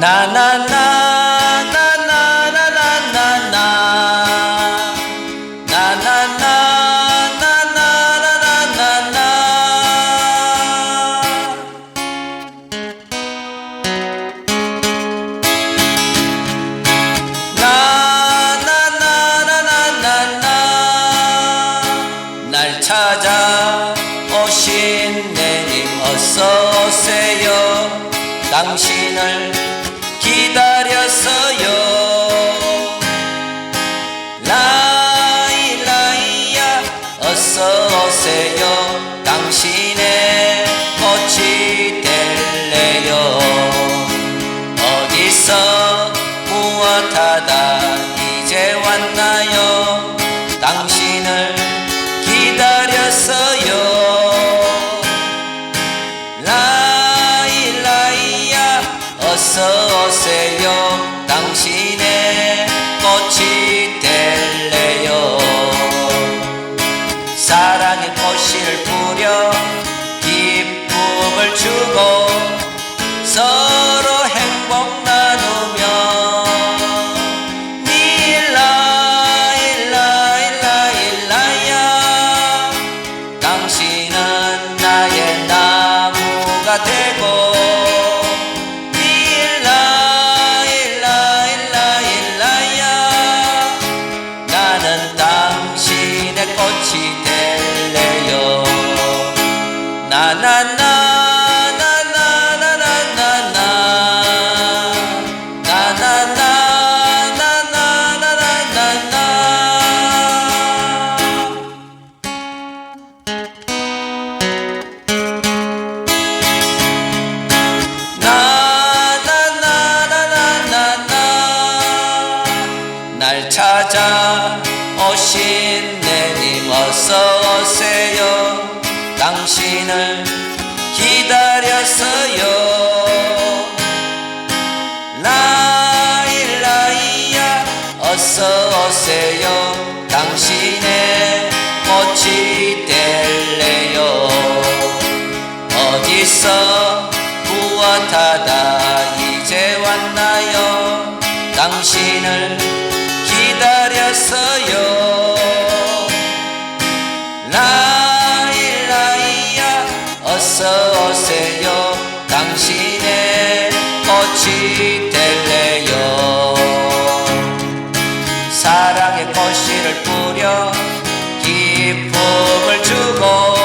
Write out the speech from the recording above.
na na na. 서세요. 당신을 기다려서 보려 찾아. 오신 내님 어서 오세요. 당신을 기다렸어요. 나일라이야 어서 오세요. 당신의 꽃이 될래요. 어디서 무엇하다 되어 당신의 어찌 될래요? 사랑의 꽃씨를 뿌려 기쁨을 주고